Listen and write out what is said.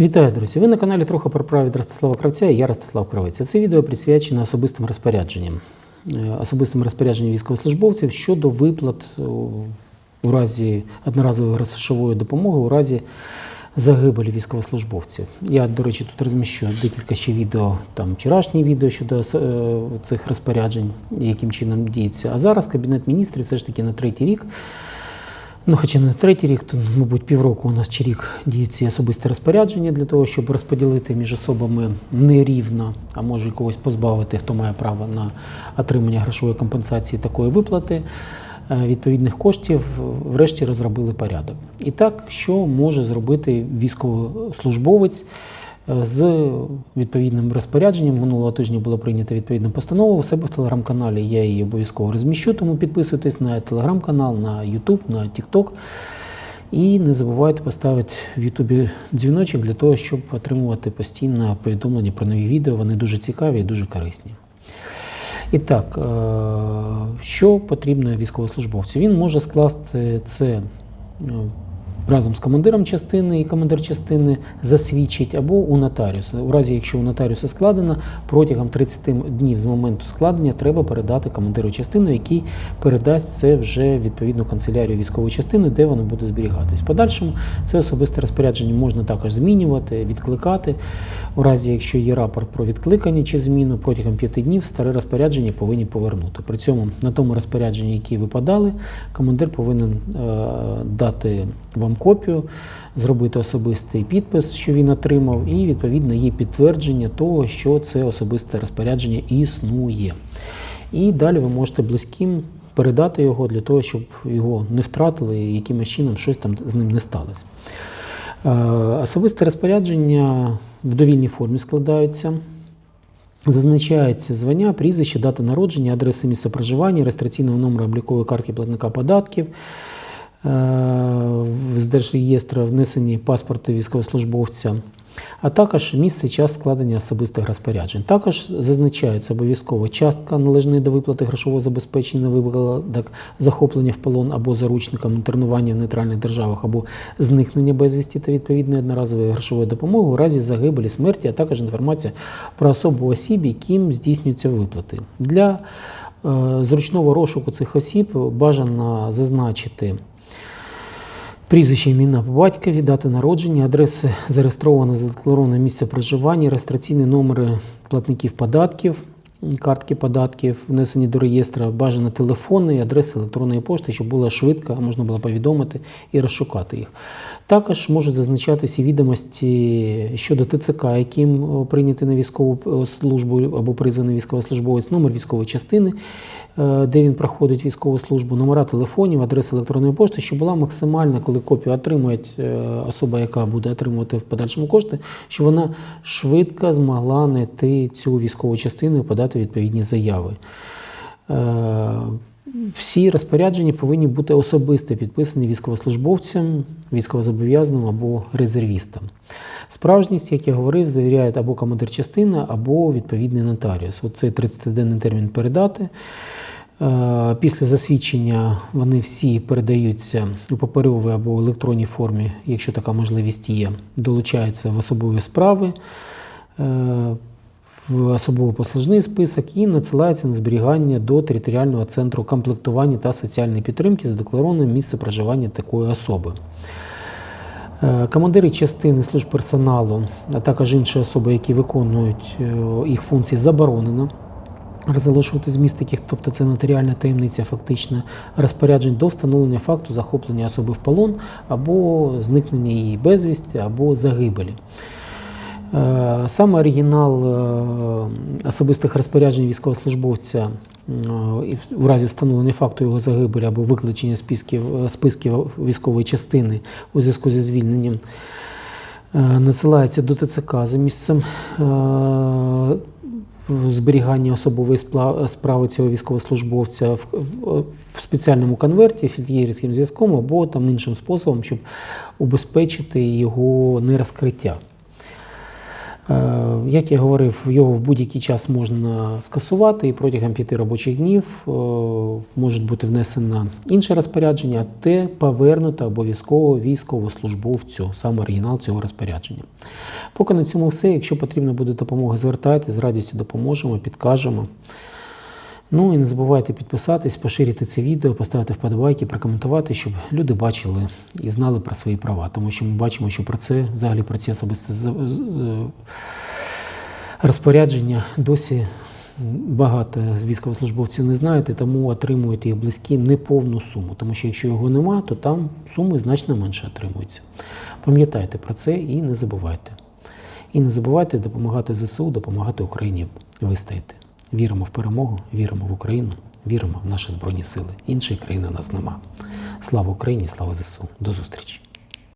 Вітаю, друзі! Ви на каналі трохи про право від Ростислава Кравця і я Ростислав Кравець. Це відео присвячено особистим розпорядженням. Е, Особистим розпорядженням військовослужбовців щодо виплат у разі одноразової грошової допомоги у разі загибелі військовослужбовців. Я, до речі, тут розміщу декілька ще відео, там вчорашні відео щодо е, цих розпоряджень, яким чином діється. А зараз Кабінет міністрів все ж таки на третій рік Ну, хоча не третій рік, то, мабуть, півроку у нас чи рік діють ці особисті розпорядження для того, щоб розподілити між особами нерівно, а може когось позбавити, хто має право на отримання грошової компенсації такої виплати. е, Відповідних коштів врешті розробили порядок. І так, що може зробити військовослужбовець з відповідним розпорядженням. Минулого тижня була прийнята відповідна постанова. У себе в телеграм-каналі я її обов'язково розміщу, тому підписуйтесь на телеграм-канал, на YouTube, на TikTok. І не забувайте поставити в Ютубі дзвіночок для того, щоб отримувати постійно повідомлення про нові відео. Вони дуже цікаві і дуже корисні. І так, е, що потрібно військовослужбовцю? Він може скласти це е, разом з командиром частини і командир частини засвідчить або у нотаріуса. У разі, якщо у нотаріуса складено, протягом 30 днів з моменту складення треба передати командиру частини, який передасть це вже відповідну канцелярію військової частини, де воно буде зберігатись. Подальшому це особисте розпорядження можна також змінювати, відкликати. У разі, якщо є рапорт про відкликання чи зміну, протягом 5 днів старе розпорядження повинні повернути. При цьому на тому розпорядженні, які ви подали, командир повинен е, дати вам копію, зробити особистий підпис, що він отримав, і відповідно є підтвердження того, що це особисте розпорядження існує. І далі ви можете близьким передати його для того, щоб його не втратили і якимось чином щось там з ним не сталося. Е, Особисте розпорядження в довільній формі складаються. Зазначається звання, прізвище, дата народження, адреса місця проживання, реєстраційного номера облікової картки платника податків. Е, З держреєстру внесені паспорти військовослужбовця, а також місце, час складення особистих розпоряджень. Також зазначається обов'язково частка належної до виплати грошового забезпечення на випадок захоплення в полон або заручником інтернування в нейтральних державах, або зникнення безвісті та відповідної одноразової грошової допомоги у разі загибелі, смерті, а також інформація про особу осіб, яким здійснюються виплати. Для зручного розшуку цих осіб бажано зазначити. Прізвище імена по батькові, дати народження, адреси зареєстроване, задеклароване місце проживання, реєстраційні номери платників податків, картки податків, внесені до реєстру, бажано телефони адреси електронної пошти, щоб було швидко, можна було повідомити і розшукати їх. Також можуть зазначатися відомості щодо ТЦК, яким е, прийнятий на військову е, службу або призваний військовослужбовець, номер військової частини, е, де він проходить військову службу, номера телефонів, адреса електронної пошти, щоб була максимальна, коли копію отримує особа, яка буде отримувати в подальшому кошти, щоб вона швидко змогла знайти цю військову частину і подати відповідні заяви. Е, Всі розпорядження повинні бути особисто підписані військовослужбовцям, військовозобов'язаним або резервістам. Справжність, як я говорив, завіряє або командир частини, або відповідний нотаріус. Оцей 30-денний термін передати. Е, Після засвідчення вони всі передаються у паперовій або електронній формі, якщо така можливість є, долучаються в особові справи. В особово-послужний список і надсилається на зберігання до територіального центру комплектування та соціальної підтримки задекларованим місце проживання такої особи. Е, Командири частини служб персоналу, а також інші особи, які виконують е, їх функції, заборонено розголошувати зміст таких, тобто це нотаріальна таємниця, фактично розпоряджень до встановлення факту захоплення особи в полон або зникнення її безвісті, або загибелі. Е, Саме оригінал е, особистих розпоряджень військовослужбовця е, у разі встановлення факту його загибелі або виключення списків, списків військової частини у зв'язку зі звільненням надсилається до ТЦК за місцем зберігання особової справи цього військовослужбовця в, спеціальному конверті фільтєрівським зв'язком або там іншим способом, щоб убезпечити його нерозкриття. Е, Як я говорив, його в будь-який час можна скасувати, і протягом п'яти робочих днів е, може бути внесено інше розпорядження, те повернуто обов'язково військовослужбовцю, саме оригінал цього розпорядження. Поки на цьому все. Якщо потрібна буде допомога, звертайтеся, з радістю допоможемо, підкажемо. Ну і не забувайте підписатись, поширити це відео, поставити вподобайки, прокоментувати, щоб люди бачили і знали про свої права. Тому що ми бачимо, що про це взагалі про ці особисті е, розпорядження досі багато військовослужбовців не знають, і тому отримують їх близькі неповну суму. Тому що якщо його нема, то там суми значно менше отримуються. Пам'ятайте про це і не забувайте. І не забувайте допомагати ЗСУ, допомагати Україні вистояти. Віримо в перемогу, віримо в Україну, віримо в наші Збройні Сили. Іншої країни у нас нема. Слава Україні, слава ЗСУ. До зустрічі!